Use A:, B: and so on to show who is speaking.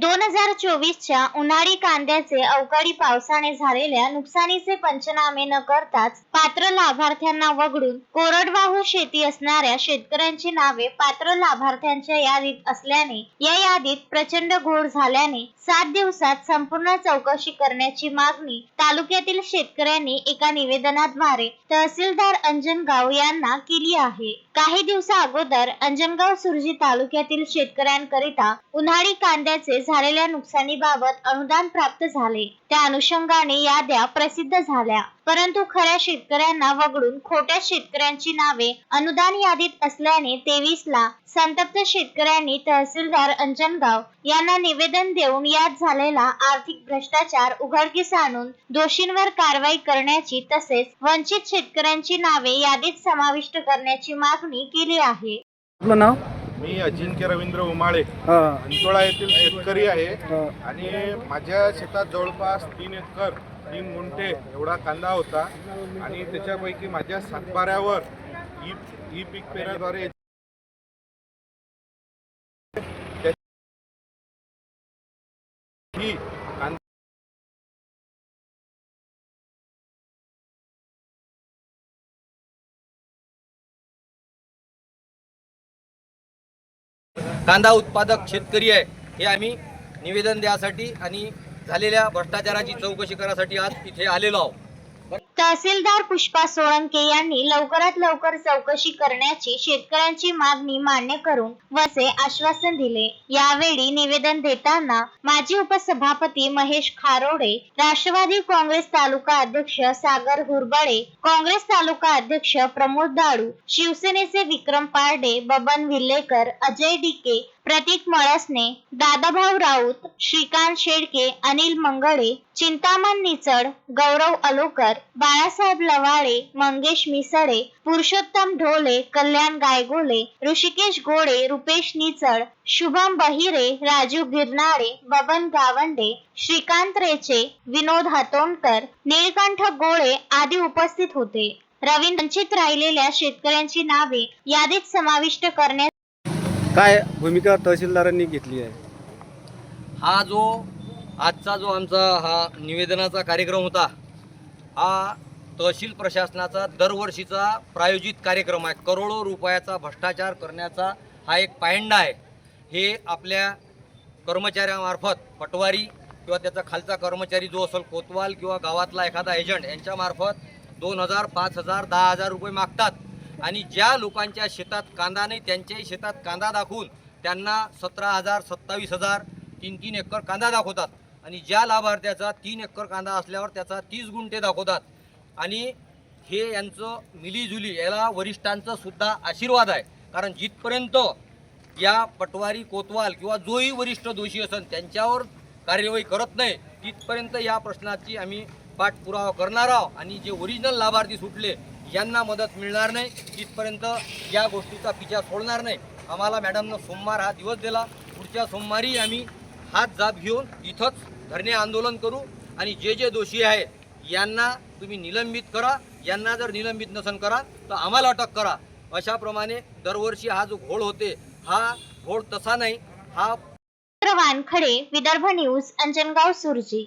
A: दोन हजार चोवीसच्या उन्हाळी कांद्याचे अवकाळी पावसाने झालेल्या नुकसानीचे पंचनामे न करताच पात्र लाभार्थ्यांना वगळून कोरडवाहू शेती असणाऱ्या शेतकऱ्यांची नावे पात्र लाभार्थ्यांच्या यादीत असल्याने या यादीत प्रचंड घोळ झाल्याने सात दिवसात संपूर्ण चौकशी करण्याची मागणी तालुक्यातील शेतकऱ्यांनी एका निवेदनाद्वारे तहसीलदार अंजनगाव यांना केली आहे. काही दिवसा अगोदर अंजनगाव सुरजी तालुक्यातील शेतकऱ्यांकरिता उन्हाळी कांद्याचे झालेल्या नुकसानीबाबत अनुदान प्राप्त झाले. त्या अनुषंगाने याद्या प्रसिद्ध झाल्या. परंतु खऱ्या शेतकऱ्यांना वगळून खोट्या शेतकऱ्यांची नावे अनुदान यादीत असल्याने तेवीस ला संतप्त शेतकऱ्यांनी तहसीलदार अंजनगाव यांना निवेदन देऊन यात झालेला आर्थिक भ्रष्टाचार उघडकीस आणून दोषींवर कारवाई करण्याची तसेच वंचित शेतकऱ्यांची नावे यादीत समाविष्ट करण्याची मागणी केली आहे.
B: आपलं नाव?
C: मी अजिंक्य रवींद्र उमाळे. अंतोळा येथील शेतकरी आहे. आणि माझ्या शेतात जवळपास तीन एकर तीन गुंठे एवढा कांदा होता. आणि त्याच्यापैकी माझ्या सातबाऱ्यावर ई ई पीक पेराद्वारे कांदा
D: उत्पादक शेतकरी आहे हे आम्ही निवेदन द्यासाठी आणि झालेल्या भ्रष्टाचाराची चौकशी करासाठी आज इथे आलेलो आहोत.
A: तहसीलदार पुष्पा सोळंके यांनी लवकरात लवकर चौकशी करण्याची शेतकऱ्यांची मागणी मान्य करून वसे आश्वासन दिले. यावेळी निवेदन देताना माजी उपसभापती महेश खारोडे राष्ट्रवादी काँग्रेस तालुका अध्यक्ष सागर हुरबळे काँग्रेस तालुका अध्यक्ष प्रमोद दाडू शिवसेनेचे विक्रम पारडे बबन विल्लेकर अजय डिके प्रतीक मळसने दादाभाऊ राऊत श्रीकांत शेडके अनिल मंगळे चिंतामण निचड गौरव अलोकर बाळासाहेब लवाळे मंगेश मिसळे पुरुषोत्तम ढोले कल्याण गायगोले ऋषिकेश गोडे रुपेश निचड शुभम बहिरे राजू गिरनाळे बबन गावंडे श्रीकांत रेचे विनोद हातोंडकर नीलकंठ गोळे आदी उपस्थित होते. रवींद्र वंचित राहिलेल्या शेतकऱ्यांची नावे यादीत समाविष्ट करण्यात
B: काय भूमिका तहसीलदारांनी घेतली आहे?
D: हा जो आजचा जो आमचा हा निवेदनाचा कार्यक्रम होता हा तहसील प्रशासनाचा दरवर्षीचा प्रायोजित कार्यक्रम आहे. करोडो रुपयाचा भ्रष्टाचार करण्याचा हा एक पायंडा आहे. हे आपल्या कर्मचाऱ्यामार्फत पटवारी किंवा त्याचा खालचा कर्मचारी जो असेल कोतवाल किंवा गावातला एखादा एजंट यांच्यामार्फत दोन हजार पाच हजार दहा हजार रुपये मागतात. आणि ज्या लोकांच्या शेतात कांदा नाही त्यांच्याही शेतात कांदा दाखवून त्यांना सतरा हजार सत्तावीस हजार तीन तीन एकर कांदा दाखवतात. आणि ज्या लाभार्थ्याचा तीन एकर कांदा असल्यावर त्याचा तीस गुंठे दाखवतात. आणि हे यांचं मिलीजुली याला वरिष्ठांचं सुद्धा आशीर्वाद आहे. कारण जिथपर्यंत या पटवारी कोतवाल किंवा जोही वरिष्ठ दोषी असेल त्यांच्यावर कार्यवाही करत नाही तिथपर्यंत या प्रश्नाची आम्ही पाठपुरावा करणार आहोत. आणि जे ओरिजिनल लाभार्थी सुटले यांना मदत मिळणार नाही. तिथपर्यंत या गोष्टीचा पिछा सोडणार नाही. आम्हाला मॅडमनं सोमवार हा दिवस दिला. पुढच्या सोमवारी आम्ही हात जाब घेऊन इथंच धरणे आंदोलन करू आणि जे जे दोषी आहेत यांना तुम्ही निलंबित करा. यांना जर निलंबित नसन करा तर आम्हाला अटक करा. अशाप्रमाणे दरवर्षी हा जो घोळ होते हा घोळ तसा नाही. हा
A: वानखडे विदर्भ न्यूज अंजनगाव सुरजी.